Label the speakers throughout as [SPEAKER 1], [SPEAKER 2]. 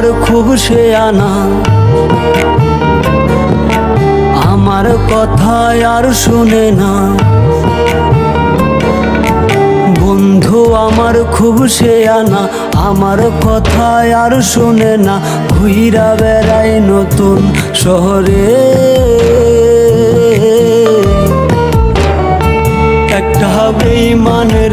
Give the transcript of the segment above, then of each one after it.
[SPEAKER 1] আমার খুব সে আনা। আমার কথায় আর শুনে না। বন্ধু, আমার খুব সে আনা। আমার কথা আর শুনে না। ঘুইরা বেড়াই নতুন শহরে। একটা বেইমানের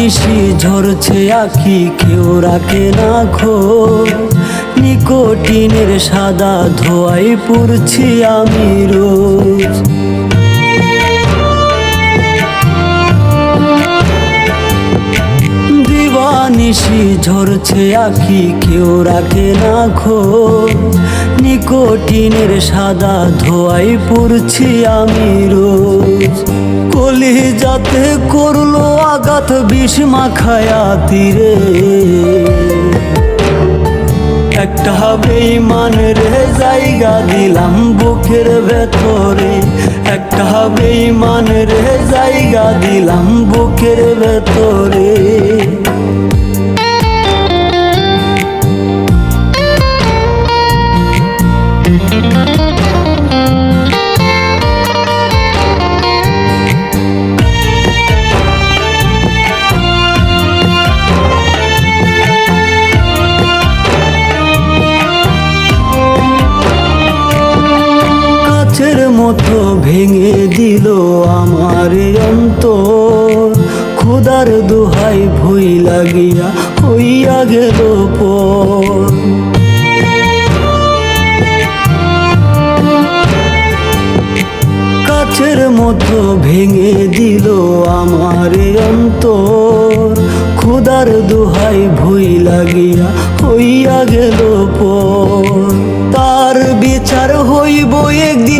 [SPEAKER 1] দিবানিশি ঝরছে আখি, কেউ রাখে না খোঁজ নিকোটিনের সাদা ধোয়াই পুরছি আমি রোজ। দিবানিশি ঝরছে আখি, কেউ রাখে না খোঁজ নিকোটিনের সাদা ধোয়াই পুরছি আমি রোজ। যাতে করল আঘাত বিষ মাখায়া তীরে। একটা বেইমানের জায়গা দিলাম বুকের ভেতরে। একটা বেইমানের জায়গা দিলাম বুকের ভেতরে। কাছের মতো ভেঙে দিল আমার অন্তর। খুদার দোহাই ভুই লাগিয়া হইয়া গেল পর। কাছের মতো ভেঙে দিল আমার অন্তর। খুদার দোহাই ভুই লাগিয়া হইয়া গেল পর। তার বিচার হইব একদিন